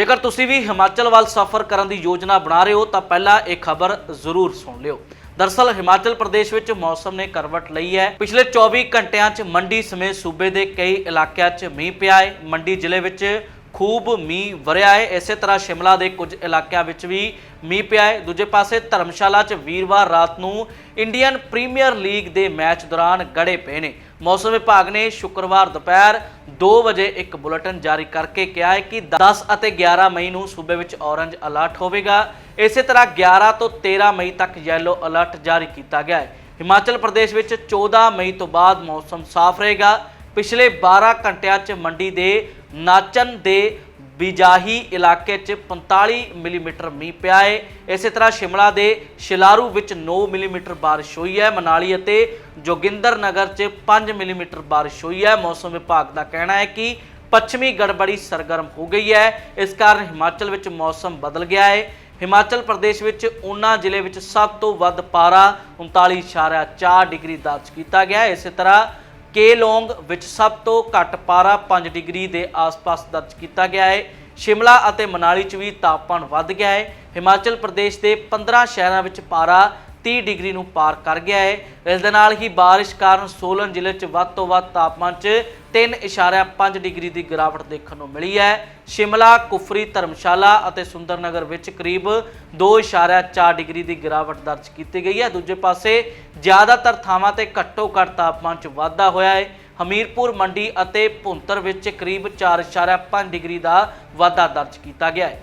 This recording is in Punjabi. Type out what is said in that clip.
ਜੇਕਰ ਤੁਸੀਂ ਵੀ ਹਿਮਾਚਲ ਵੱਲ ਸਫ਼ਰ ਕਰਨ ਦੀ ਯੋਜਨਾ ਬਣਾ ਰਹੇ ਹੋ, ਤਾਂ ਪਹਿਲਾਂ ਇਹ ਖਬਰ ਜ਼ਰੂਰ ਸੁਣ ਲਿਓ। ਦਰਸਲ, ਹਿਮਾਚਲ ਪ੍ਰਦੇਸ਼ ਵਿੱਚ ਮੌਸਮ ਨੇ ਕਰਵਟ ਲਈ ਹੈ। ਪਿਛਲੇ 24 ਘੰਟਿਆਂ 'ਚ ਮੰਡੀ ਸਮੇਤ ਸੂਬੇ ਦੇ ਕਈ ਇਲਾਕਿਆਂ 'ਚ ਮੀਂਹ ਪਿਆ ਹੈ। ਮੰਡੀ ਜ਼ਿਲ੍ਹੇ ਵਿੱਚ ਖੂਬ ਮੀਂਹ ਵਰਿਆ ਹੈ। ਇਸੇ ਤਰ੍ਹਾਂ ਸ਼ਿਮਲਾ ਦੇ ਕੁਝ ਇਲਾਕਿਆਂ ਵਿੱਚ ਵੀ ਮੀਂਹ ਪਿਆ ਹੈ। ਦੂਜੇ ਪਾਸੇ ਧਰਮਸ਼ਾਲਾ 'ਚ ਵੀਰਵਾਰ ਰਾਤ ਨੂੰ ਇੰਡੀਅਨ ਪ੍ਰੀਮੀਅਰ ਲੀਗ ਦੇ ਮੈਚ ਦੌਰਾਨ ਗੜੇ ਪਏ ਨੇ। ਮੌਸਮ ਵਿਭਾਗ ਨੇ ਸ਼ੁੱਕਰਵਾਰ ਦੁਪਹਿਰ 2 ਵਜੇ ਇੱਕ ਬੁਲੇਟਿਨ ਜਾਰੀ ਕਰਕੇ ਕਿਹਾ ਹੈ ਕਿ 10 ਅਤੇ 11 ਮਈ ਨੂੰ ਸੂਬੇ ਵਿੱਚ ਔਰੰਜ ਅਲਰਟ ਹੋਵੇਗਾ। ਇਸੇ ਤਰ੍ਹਾਂ 11 ਤੋਂ 13 ਮਈ ਤੱਕ ਯੈਲੋ ਅਲਰਟ ਜਾਰੀ ਕੀਤਾ ਗਿਆ ਹੈ। ਹਿਮਾਚਲ ਪ੍ਰਦੇਸ਼ ਵਿੱਚ 14 ਮਈ ਤੋਂ ਬਾਅਦ ਮੌਸਮ ਸਾਫ਼ ਰਹੇਗਾ। ਪਿਛਲੇ 12 ਘੰਟਿਆਂ 'ਚ ਮੰਡੀ ਦੇ ਨਾਚਨ ਦੇ ਬਿਜਾਹੀ ਇਲਾਕੇ 'ਚ 45 ਮਿਲੀਮੀਟਰ ਮੀਂਹ ਪਿਆ ਹੈ ਇਸੇ ਤਰ੍ਹਾਂ ਸ਼ਿਮਲਾ ਦੇ ਸ਼ਿਲਾਰੂ ਵਿੱਚ 9 ਮਿਲੀਮੀਟਰ ਬਾਰਿਸ਼ ਹੋਈ ਹੈ। ਮਨਾਲੀ ਅਤੇ ਜੋਗਿੰਦਰ ਨਗਰ 'ਚ 5 ਮਿਲੀਮੀਟਰ ਬਾਰਿਸ਼ ਹੋਈ ਹੈ। ਮੌਸਮ ਵਿਭਾਗ ਦਾ ਕਹਿਣਾ ਹੈ ਕਿ ਪੱਛਮੀ ਗੜਬੜੀ ਸਰਗਰਮ ਹੋ ਗਈ ਹੈ। ਇਸ ਕਾਰਨ ਹਿਮਾਚਲ ਵਿੱਚ ਮੌਸਮ ਬਦਲ ਗਿਆ ਹੈ ਹਿਮਾਚਲ ਪ੍ਰਦੇਸ਼ ਵਿੱਚ ਉਨਾ ਜ਼ਿਲ੍ਹੇ ਵਿੱਚ ਸਭ ਤੋਂ ਵੱਧ ਪਾਰਾ 39.4 ਡਿਗਰੀ ਦਰਜ ਕੀਤਾ ਗਿਆ। ਹੈ ਇਸੇ ਤਰ੍ਹਾਂ ਕੇਲੋਂਗ ਵਿੱਚ ਸਭ ਤੋਂ ਘੱਟ ਪਾਰਾ 5 ਡਿਗਰੀ ਦੇ ਆਸ-ਪਾਸ ਦਰਜ ਕੀਤਾ ਗਿਆ ਹੈ। ਸ਼ਿਮਲਾ ਅਤੇ ਮਨਾਲੀ 'ਚ ਵੀ ਤਾਪਮਾਨ ਵੱਧ ਗਿਆ ਹੈ। ਹਿਮਾਚਲ ਪ੍ਰਦੇਸ਼ ਦੇ 15 ਸ਼ਹਿਰਾਂ ਵਿੱਚ ਪਾਰਾ 30 ਡਿਗਰੀ ਨੂੰ ਪਾਰ ਕਰ ਗਿਆ ਹੈ। ਇਸ ਦੇ ਨਾਲ ਹੀ ਬਾਰਿਸ਼ ਕਾਰਨ ਸੋਲਨ ਜ਼ਿਲ੍ਹੇ 'ਚ ਵੱਧ ਤੋਂ ਵੱਧ ਤਾਪਮਾਨ 'ਚ 3.5 ਡਿਗਰੀ ਦੀ ਗਿਰਾਵਟ ਦੇਖਣ ਨੂੰ ਮਿਲੀ ਹੈ। ਸ਼ਿਮਲਾ, ਕੁਫਰੀ, ਧਰਮਸ਼ਾਲਾ ਅਤੇ ਸੁੰਦਰਨਗਰ ਵਿੱਚ ਕਰੀਬ 2.4 ਡਿਗਰੀ ਦੀ ਗਿਰਾਵਟ ਦਰਜ ਕੀਤੀ ਗਈ ਹੈ। ਦੂਜੇ ਪਾਸੇ ਜ਼ਿਆਦਾਤਰ ਥਾਵਾਂ ਤੇ ਘੱਟੋ ਘੱਟ ਤਾਪਮਾਨ 'ਚ ਵਾਧਾ ਹੋਇਆ ਹੈ। ਹਮੀਰਪੁਰ, ਮੰਡੀ ਅਤੇ ਭੁੰਤਰ ਵਿੱਚ ਕਰੀਬ 4.5 ਡਿਗਰੀ ਦਾ ਵਾਧਾ ਦਰਜ ਕੀਤਾ ਗਿਆ ਹੈ।